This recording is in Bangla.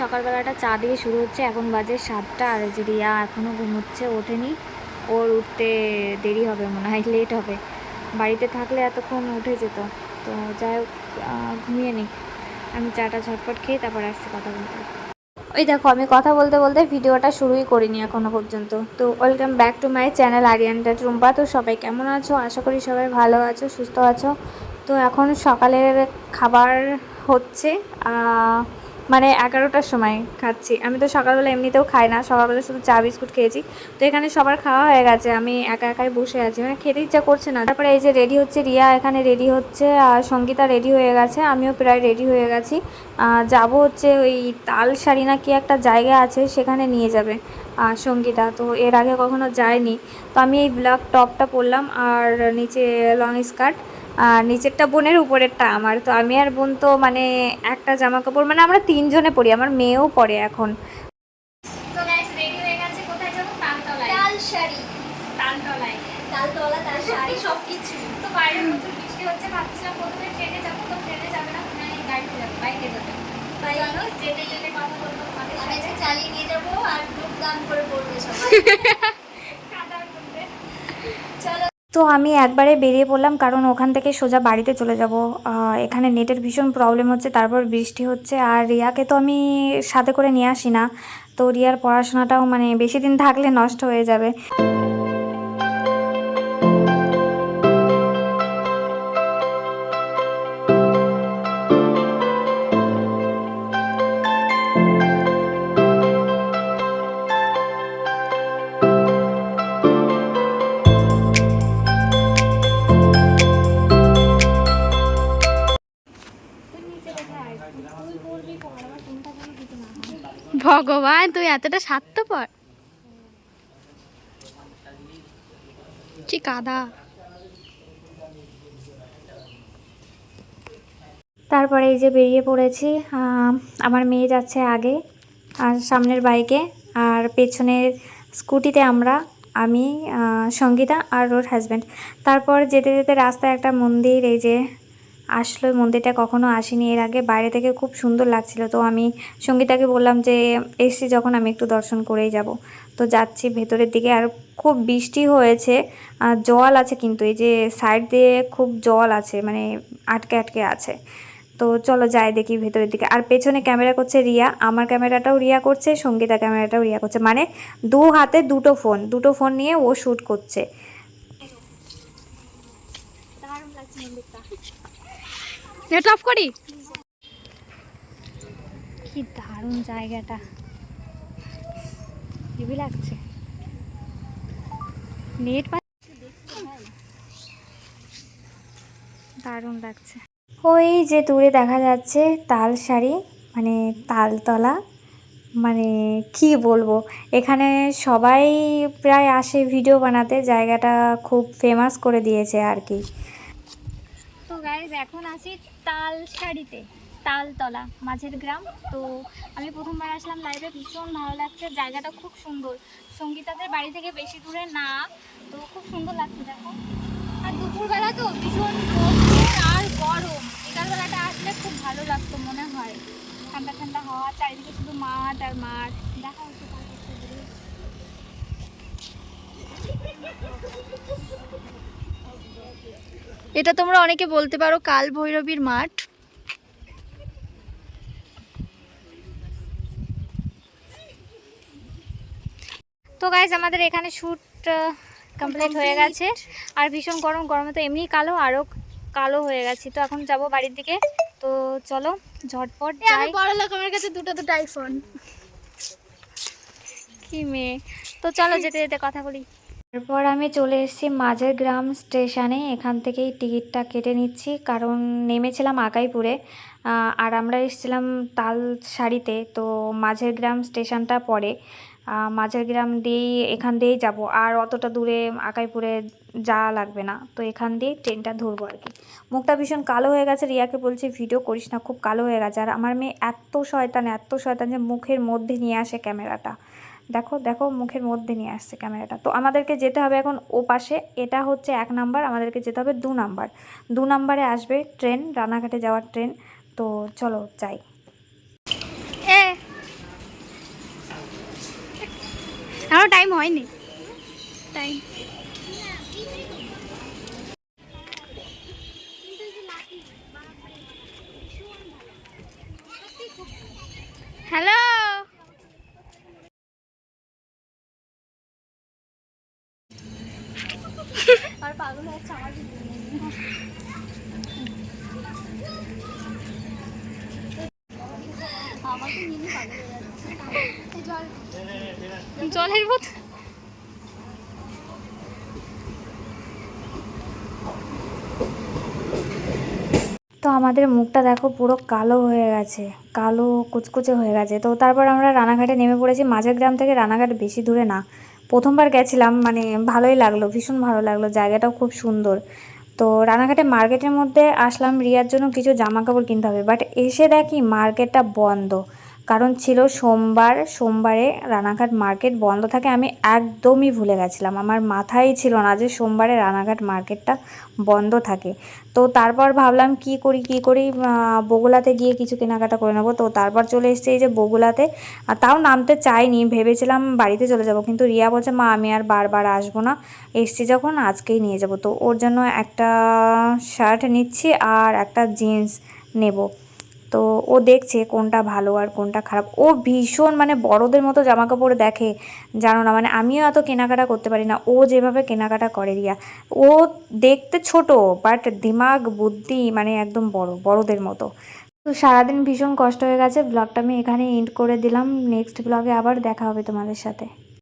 সকালবেলাটা চা দিয়ে শুরু হচ্ছে। এখন বাজে সাতটা, আর যে রিয়া এখনও ঘুমোচ্ছে, ওঠেনি। ওর উঠতে দেরি হবে, মনে হয় লেট হবে। বাড়িতে থাকলে এতক্ষণ উঠে যেত। তো যাই হোক ঘুমিয়ে নিক আমি চাটা ঝটপট খেয়ে তারপর আসছি কথা বলতে। ওই দেখো, আমি কথা বলতে বলতে ভিডিওটা শুরুই করিনি এখনও পর্যন্ত। তো welcome back to my channel আরিয়ানটা Tumpa তো সবাই কেমন আছো? আশা করি সবাই ভালো আছো, সুস্থ আছো। তো এখন সকালের খাবার হচ্ছে মানে এগারোটার সময় খাচ্ছি। আমি তো সকালবেলা এমনিতেও খাই না, সকালবেলা শুধু চা, বিস্কুট খেয়েছি। তো এখানে সবার খাওয়া হয়ে গেছে, আমি একা একাই বসে আছি। মানে খেতে ইচ্ছা করছে না। তারপরে এই যে রেডি হচ্ছে রিয়া, এখানে রেডি হচ্ছে, আর সঙ্গীতা রেডি হয়ে গেছে, আমিও প্রায় রেডি হয়ে গেছি। যাব হচ্ছে ওই তাল শাড়ি না কি একটা জায়গা আছে, সেখানে নিয়ে যাবে আর সঙ্গীতা। তো এর আগে কখনো যায়নি। তো আমি এই ব্ল্যাক টপটা পরলাম, আর নিচে লং স্কার্ট নিচেরটা বোনের উপরেরটা আমার। তো আমি আর বোন তো মানে একটা জামা কাপড় মানে আমরা তিনজনে পরি আমার মেয়েও পরে এখন। তো গাইস রেডি হয়ে গেছে? কোথায় যাব? তালতলায় তাল শাড়ি। তালতলায় তালতলা তাল শাড়ি সব কিছু তো বাইরে প্রচুর বৃষ্টি হচ্ছে ভাবছিলাম প্রথমে ট্রেনে যাব তো ট্রেনে যাবে না মানে গাড়িতে যাবে বাইকে যাবে বাইকে। চলো যেতে যেতে কথা বলব তোমাদের আমি সাথে। যে চালিয়ে নিয়ে যাব আর দাম করে পড়বে সবাই কাদার মধ্যে চলো তো আমি একবারে বেরিয়ে পড়লাম কারণ ওখান থেকে সোজা বাড়িতে চলে যাব। এখানে নেটের ভীষণ প্রবলেম হচ্ছে, তারপর বৃষ্টি হচ্ছে। আর রিয়াকে তো আমি সাথে করে নিয়ে আসি না। তো রিয়ার পড়াশোনাটাও মানে বেশি দিন থাকলে নষ্ট হয়ে যাবে। ভগবান, তুই এতটা স্বার্থপর। কি কাদা। তারপরে এই যে বেরিয়ে পড়েছি আমার মেয়ে যাচ্ছে আগে, আর সামনের বাইকে, আর পেছনের স্কুটিতে আমরা, আমি সঙ্গীতা আর ওর হাজব্যান্ড তারপর যেতে যেতে রাস্তায় একটা মন্দির, এই যে আসলো মন্দিরটা কখনো আসিনি। এর আগে বাইরে থেকে খুব সুন্দর লাগছিল। তো আমি সঙ্গীতাকে বললাম যে, এসছি যখন আমি একটু দর্শন করেই যাব। তো যাচ্ছি ভেতরের দিকে। আর খুব বৃষ্টি হয়েছে। আর জল আছে কিন্তু, এই যে সাইড দিয়ে খুব জল আছে মানে আটকে আটকে আছে। তো চলো যাই দেখি ভেতরের দিকে। আর পেছনে ক্যামেরা করছে রিয়া। আমার ক্যামেরাটাও রিয়া করছে সঙ্গীতা ক্যামেরাটাও রিয়া করছে। মানে দু হাতে দুটো ফোন দুটো ফোন নিয়ে ও শ্যুট করছে। নেট অফ করি? কি দারুণ জায়গাটা। হেভি লাগছে। নেট দারুণ লাগছে। ওই যে দূরে দেখা যাচ্ছে তাল শাড়ি মানে তালতলা। মানে কি বলব, এখানে সবাই প্রায় আসে ভিডিও বানাতে, জায়গাটা খুব ফেমাস করে দিয়েছে আর কি। গাইজ এখন আসি তাল শাড়িতে তালতলা, মাঝের গ্রাম। তো আমি প্রথমবার আসলাম লাইভে ভীষণ ভালো লাগছে, জায়গাটা খুব সুন্দর। সঙ্গীতাদের বাড়ি থেকে বেশি দূরে না, তো খুব সুন্দর লাগছে, দেখো। আর দুপুরবেলা তো ভীষণ আর গরম। বিকালবেলাটা আসলে খুব ভালো লাগতো, মনে হয়। ঠান্ডা ঠান্ডা হাওয়া, চারিদিকে শুধু মাঠ আর মাঠ দেখা হচ্ছে তার কাছে দূরে। এটা তোমরা অনেকে বলতে পারো কাল ভৈরবীর মাঠ। তো গাইজ আমাদের এখানে শ্যুট কমপ্লিট হয়ে গেছে। আর ভীষণ গরম গরমে তো এমনি কালো আরও কালো হয়ে গেছি। তো এখন যাব বাড়ির দিকে। তো চলো ঝটপট যাই বড় লোক আমার কাছে দুটো দুটো আইফোন কি মেয়ে। তো চলো যেতে যেতে কথা বলি। তারপর আমি চলে এসেছি মাঝের গ্রাম স্টেশনে। এখান থেকেই টিকিটটা কেটে নিচ্ছি, কারণ নেমেছিলাম আকাইপুরে আর আমরা এসেছিলাম তাল শাড়িতে তো মাঝের গ্রাম স্টেশনটা পরে মাঝের গ্রাম দিয়েই, এখান দিয়েই যাব। আর অতটা দূরে আকাইপুরে যাওয়া লাগবে না। তো এখান দিয়েই ট্রেনটা ধরবো আর কি। মুখটা ভীষণ কালো হয়ে গেছে। রিয়াকে বলছি, ভিডিও করিস না, খুব কালো হয়ে গেছে। আর আমার মেয়ে এত শয়তান এত শয়তান যে মুখের মধ্যে নিয়ে আসে ক্যামেরাটা। দেখো দেখো মুখের মধ্যে নিয়ে আসছে ক্যামেরাটা। তো আমাদেরকে যেতে হবে এখন ও পাশে। এটা হচ্ছে এক নাম্বার, আমাদেরকে যেতে হবে দু নাম্বার। দু নাম্বারে আসবে ট্রেন, রানাঘাটে যাওয়ার ট্রেন। তো চলো, যাই। টাইম হয়নি। টাইম আর পাগল হচ্ছে আমার আমাকে নিয়ে পাগল হয়ে যাচ্ছে। জলের বোতল। তো আমাদের মুখটা দেখো পুরো কালো হয়ে গেছে কালো কুচকুচে হয়ে গেছে। তো তারপর আমরা রানাঘাটে নেমে পড়েছি মাঝের গ্রাম থেকে রানাঘাট বেশি দূরে না। প্রথমবার গেছিলাম মানে ভালোই লাগল, ভীষণ ভালো লাগল, জায়গাটাও খুব সুন্দর। তো রানাঘাটে মার্কেটের মধ্যে আসলাম, রিয়ার জন্য কিছু জামা কাপড় কিনতে হবে বাট এসে দেখি মার্কেটটা বন্ধ। কারণ ছিল সোমবার, সোমবারে রানাঘাট মার্কেট বন্ধ থাকে, আমি একদমই ভুলে গেছিলাম। আমার মাথায় ছিল না যে সোমবারে রানাঘাট মার্কেটটা বন্ধ থাকে। তো তারপর ভাবলাম কি করি কি করি বগুলাতে গিয়ে কিছু কেনাকাটা করে নেব। তো তারপর চলে এসেছি এই যে বগুলাতে তাও নামতে চাইনি, ভেবেছিলাম বাড়িতে চলে যাব, কিন্তু রিয়া বলছে, মা, আমি আর বারবার আসব না। এসছি যখন, আজকেই নিয়ে যাব। তো ওর জন্য একটা শার্ট নিচ্ছি আর একটা জিন্স নেব। তো ও দেখছে কোনটা ভালো আর কোনটা খারাপ। ও ভীষণ মানে বড়দের মতো জামা কাপড় দেখে, জানো না? মানে আমিও এত কেনাকাটা করতে পারি না। ও যেভাবে কেনাকাটা করে রিয়া, ও দেখতে ছোট বাট দিমাগ, বুদ্ধি মানে একদম বড়, বড়দের মতো। তো সারাদিন ভীষণ কষ্ট হয়ে গেছে। ব্লগটা আমি এখানে এন্ড করে দিলাম। নেক্সট ব্লগে আবার দেখা হবে তোমাদের সাথে।